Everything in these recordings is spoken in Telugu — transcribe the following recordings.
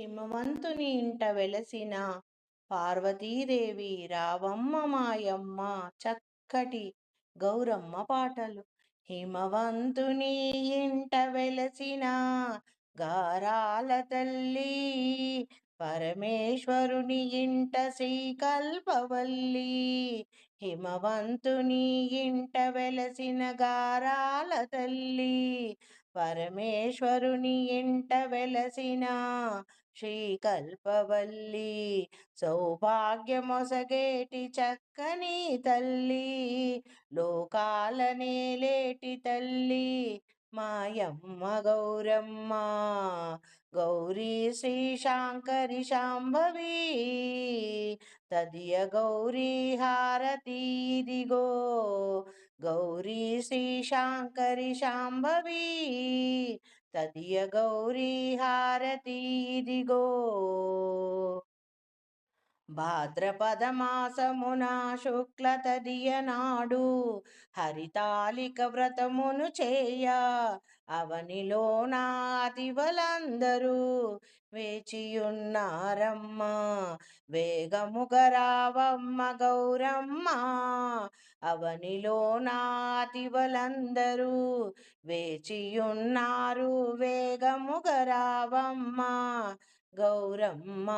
హిమవంతుని ఇంట వెలసిన పార్వతీదేవి రావమ్మ మాయమ్మ చక్కటి గౌరమ్మ పాటలు. హిమవంతుని ఇంట వెలసిన గారాల తల్లి పరమేశ్వరుని ఇంట శ్రీకల్పవల్లి. హిమవంతుని ఇంట వెలసిన గారాల తల్లి పరమేశ్వరుని ఇంట వెలసిన శ్రీకల్పవల్లి సౌభాగ్యమొసగేటి చక్కని తల్లి లోకాల నేలేటి తల్లి మాయమ్మ గౌరమ్మ గౌరీ శ్రీ శాంకరి శాంభవి తదియ గౌరీ హారతీదిగో గౌరీ శ్రీ శాంకరి శాంభవి తదియ గౌరీ హారతి ఇదిగో. భాద్రపద మాసమున శుక్ల తదియ నాడు హరితాళిక వ్రతమును చేయ. అవనిలో నాదివలందరూ వేచియున్నారమ్మ. వేగముగరావమ్మ గౌరమ్మ. అవనిలో నాదివలందరూ వేచియున్నారు వేగముగరావమ్మ. గౌరమ్మ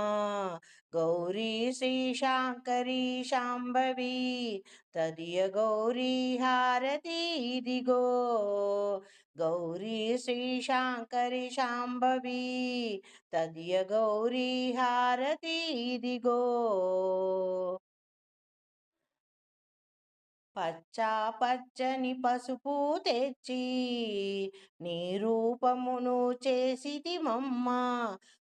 గౌరీ శ్రీ శాంకరి శాంభవి తదియ గౌరీ హారతి ఇదిగో గౌరీ శ్రీ శాంకరి శాంభవి తదియ గౌరీ హారతి ఇదిగో పచ్చా పచ్చని పసుపు తెచ్చి నీ రూపమును చేసితిమమ్మ.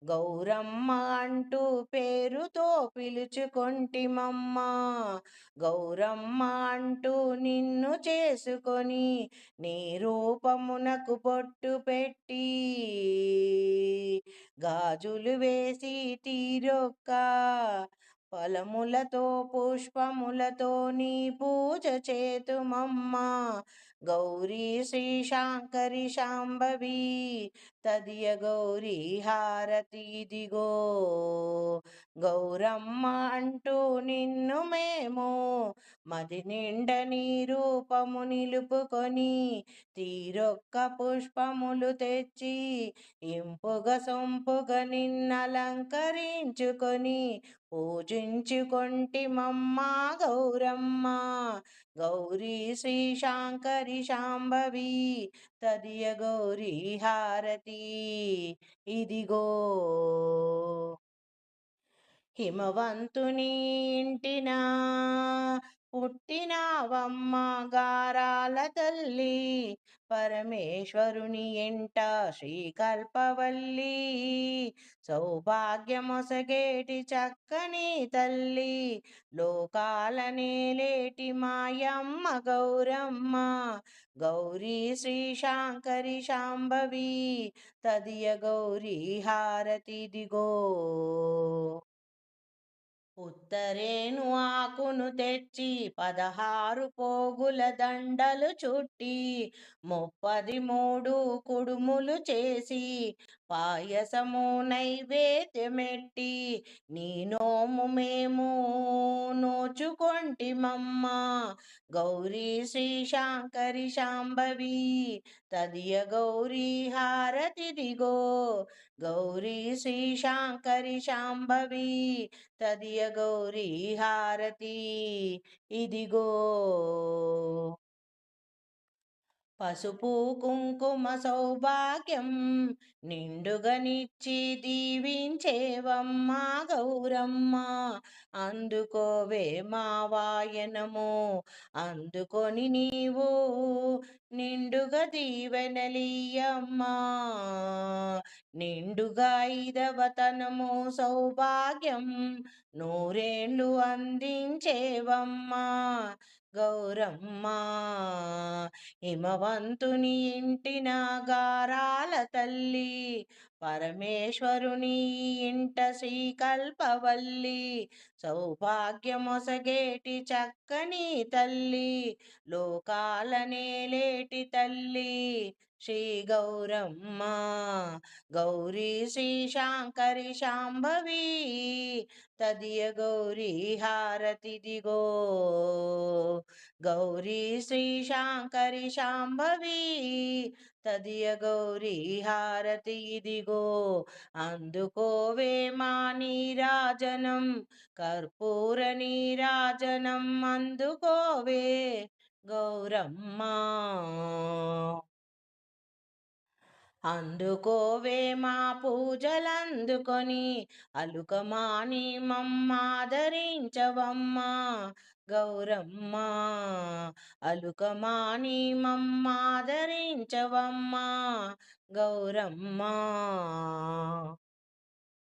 గౌరమ్మ అంటూ పేరుతో పిలుచుకొంటిమమ్మ. గౌరమ్మ అంటూ నిన్ను చేసుకొని నీ రూపమునకు పొట్టు పెట్టి గాజులు వేసి తీరొక్క ఫలములతో పుష్పములతో నీ పూజ చేతుమమ్మా. గౌరీ శ్రీ శాంకరి శాంభవి తదియ గౌరీ హారతి ఇదిగో. గౌరమ్మ అంటూ నిన్ను మేము మది నిండ నీ రూపము నిలుపుకొని తీరొక్క పుష్పములు తెచ్చి ఇంపుగ సొంపుగ నిన్నలంకరించుకొని పూజించుకొంటిమమ్మ గౌరమ్మ. గౌరీ శ్రీ శాంకరి శాంభవి తదియ గౌరీ హారతి. ఇదిగో హిమవంతుని ఇంటిన పుట్టినావమ్మ గారాల తల్లి. పరమేశ్వరుని ఎంట శ్రీకల్పవల్లి సౌభాగ్యమొసగేటి చక్కని తల్లి లోకాల నేలేటి మాయమ్మ గౌరమ్మ గౌరీ శ్రీ శాంకరి శాంభవి తదియ గౌరీ హారతి దిగో ఉత్తరేను ఆకును తెచ్చి పదహారు పోగుల దండలు చుట్టి ముప్పది మూడు కుడుములు చేసి పాయసము నైవేద్యమెట్టి నీ నోము మేము నోచుకొంటిమమ్మ. గౌరీ శ్రీ శాంకరి శాంభవి తదియ గౌరీ హారతిదిగో గౌరీ శ్రీ శాంకరి శాంభవి తదియ గౌరీ హారతి ఇదిగో. పసుపు కుంకుమ సౌభాగ్యం నిండుగనిచ్చి దీవించేవమ్మా గౌరమ్మ. అందుకోవే మా వాయనము అందుకొని నీవు నిండుగా దీవెనలీయమ్మా నిండుగా ఐదవతనము సౌభాగ్యం నూరేళ్ళు అందించేవమ్మా. గౌరమ్మ హిమవంతుని ఇంటిన గారాల తల్లి పరమేశ్వరుని ఇంట శ్రీకల్పవల్లి సౌభాగ్యమొసగేటి చక్కని తల్లి లోకాలనే లేటి తల్లి శ్రీ గౌరమ్మ గౌరీ శ్రీ శాంకరి శాంభవి తదియ గౌరీ హారతి దిగో గౌరీ శ్రీ శాంకరి శాంభవి తదియ గౌరీ హారతి ఇదిగో. అందుకోవే మా నీరాజనం కర్పూర నీరాజనం అందుకోవే గౌరమ్మ. అందుకోవే మా పూజలందుకొని అలుకమాని మమ్మాదరించవమ్మా గౌరమ్మ అలుకమాని మమ్మాదరించవమ్మా గౌరమ్మ.